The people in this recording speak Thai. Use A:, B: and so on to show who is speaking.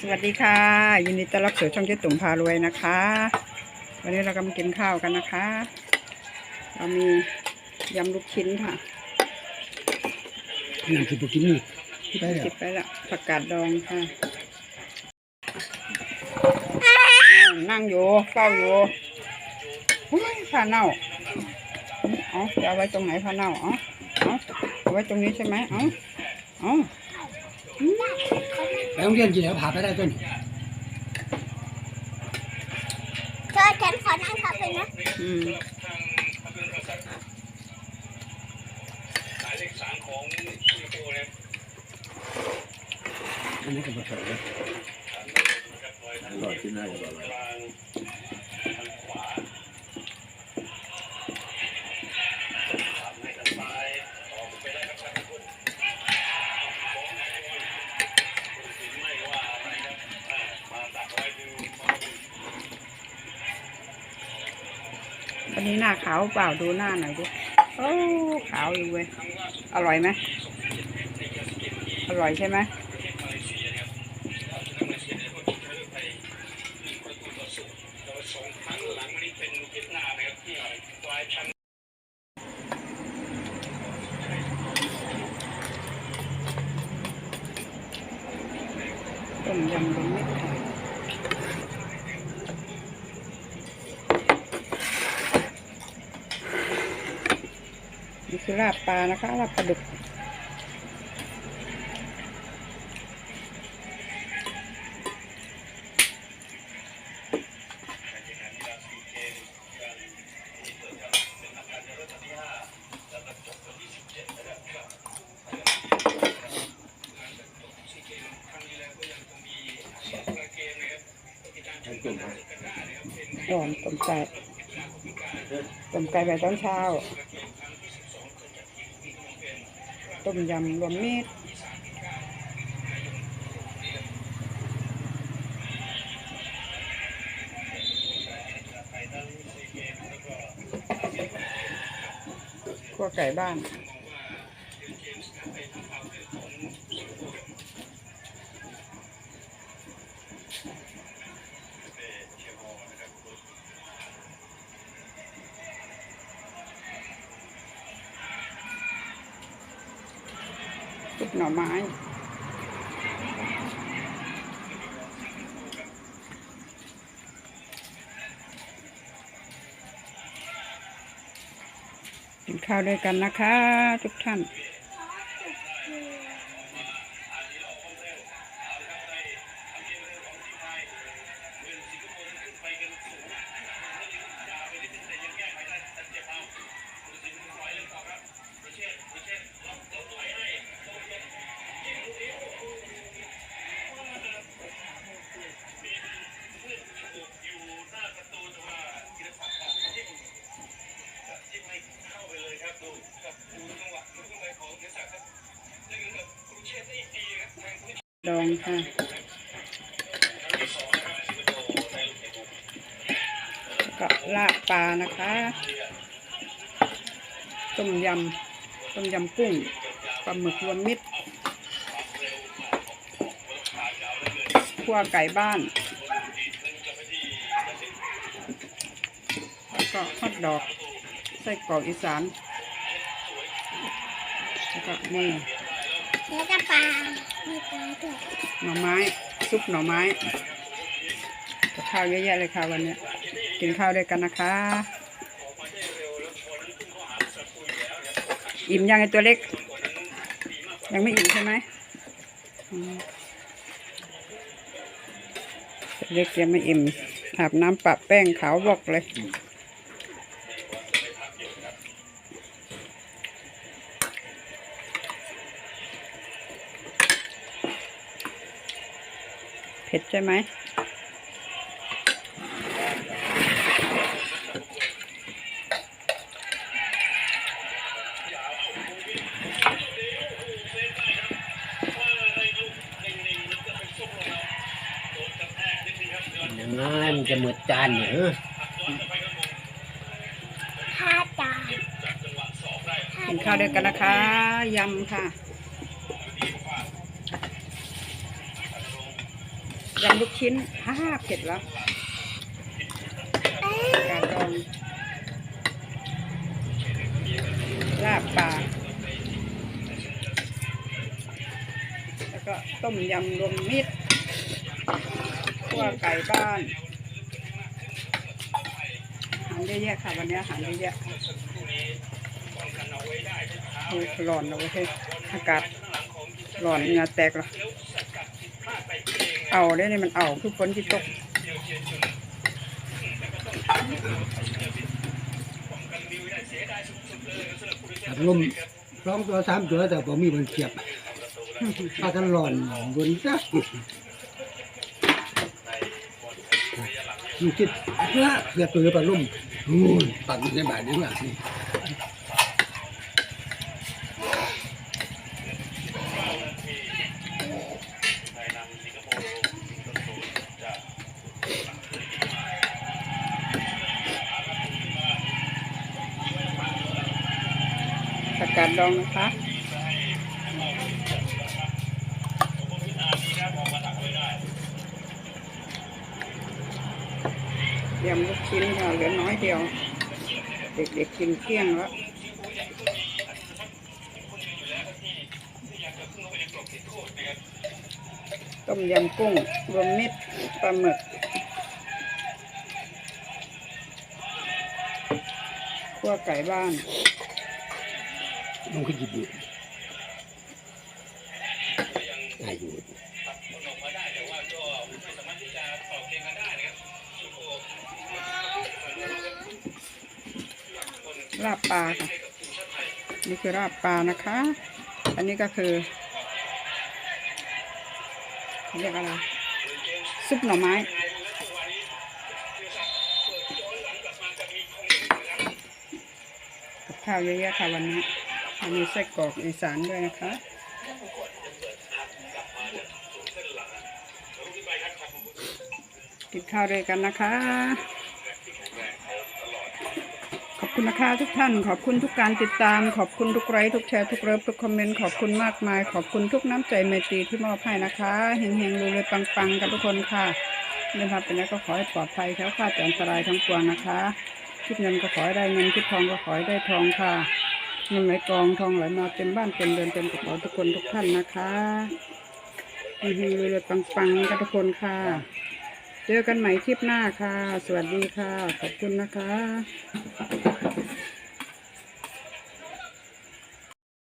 A: สวัสดีค่ะ ยินดีต้อนรับสู่ช่องเจ๊ตุ่มพารวยนะคะ วันนี้เรากำลังกินข้าวกันนะคะ เรามียำลูกชิ้นค่ะ
B: นั่นคือตัวกินนี่ที่ไปแล้ว
A: ติดไปละผักกาดดองค่ะอ้าวนั่งอยู่เฝ้าอยู่หุ้ยผ้าเน่าเอาจะเอาไว้ตรงไหนผ้าเน่าเอาเอาเอาไว้ตรงนี้ใช่ไหมเอาเอาอืม
B: ไปโรงเรียนกี่แล้วพาไปได้ต้น
C: เธอฉันขอนั่งขับเลยนะ
A: อืม
B: อันนี้ก็บ่เฉยเลย
D: รอดที่หน้าจะบอกว่
A: วันนี้หน้าขาวเปล่าดูหน้าหน่อยดิโอ้ขาวอยู่เว้ยอร่อยไหมอร่อยใช่ไหมต้มยำรวมมิตรค่ะนี่คือ ลาบปลานะคะลาบปลาดุก
D: ทั้งกลุ่ม
A: ดอนต้มไก่ต้มไก่ไปตอนเช้า ต้มยำรวมมิตรขั้วไก่บ้าน หน่อไม้กินข้าวด้วยกันนะคะ ทุกท่าน ดองค่ะก็ลาบปลานะคะต้มยำต้มยำกุ้งปลาหมึกรวมมิตรขั่วไก่บ้านแล้วก็ฮอทดอกไส้กรอกอีสานแล้วก็นี่
C: เดี๋ยวจะปลามีปลาด้วย
A: หน่อไม้ ซุปหน่อไม้กับข้าวเยอะแยะเลยค่ะวันนี้กินข้าวด้วยกันนะคะ อิ่มยังไอตัวเล็ก ยังไม่อิ่มใช่ไหมเล็กยังไม่อิ่มอาบน้ำปะแป้งขาวบอกเลย เผ็ดใช่ไหม
B: อย่างนั้นมันจะหมดจานเหรอ
C: ห้าจาน
A: กินข้าวด้วยกันนะคะยำค่ะ
E: ยำลูกชิ้นฮ่าเผ็ดแล้วกาดดองลาบปลาแล้วก็ต้มยำรวมมิตรขั่วไก่บ้านอาหารเยอะแยะค่ะวันนี้อาหารเยอะแยะโอ้ยร้อนแล้วเว้ยอากาศร้อนเหงื่อแตกแล้ว เอาได้นี่มันเอาคือฝนที่ตก
A: ลมสองตัวสามตัวแต่ผมมีบนเขียบถ้ากันร้อนบนซะมันคิดเพื่อเพื่อตัวปลาลุ่มปักในบาทนี้ว่า
E: ดดองนะคะยำลูกชิ้นค่ะเหลือน้อยเดียว เด็กๆกินเกี้ยงแล้วต้มยำกุ้งรวมมิตรปลาหมึกขั่วไก่บ้าน
A: มันก็หยิบอยู่อายุ
E: ลาบปลาค่ะ นี่คือลาบปลานะคะ อันนี้ก็คือเขาเรียกอะไร ซุปหน่อไม้กับข้าวเยอะแยะค่ะวันนี้ มีไส้กรอกอีสานด้วยนะคะกินข้าวด้วยกันนะคะ ขอบคุณนะคะทุกท่าน ขอบคุณทุกการติดตาม ขอบคุณทุกไลค์ทุกแชร์ทุกเลิฟทุกคอมเมนต์ขอบคุณมากมาย ขอบคุณทุกน้ำใจไมตรีที่มอบให้นะคะเฮงเฮงรวยๆปังๆกันทุกคนค่ะเดินทางไปไหนก็ขอให้ปลอดภัยแคล้วคลาดจากอันตรายทั้งปวงนะคะ คิดเงินก็ขอให้ได้เงินคิดทองก็ขอให้ได้ทองค่ะ เงินไหลกองทองไหลมาเต็มบ้านเต็มเดือนเต็มกระเป๋าทุกคนทุกท่านนะคะเฮงเฮงรวยปังๆกันทุกคนค่ะ เจอกันใหม่คลิปหน้าค่ะ สวัสดีค่ะ ขอบคุณนะคะ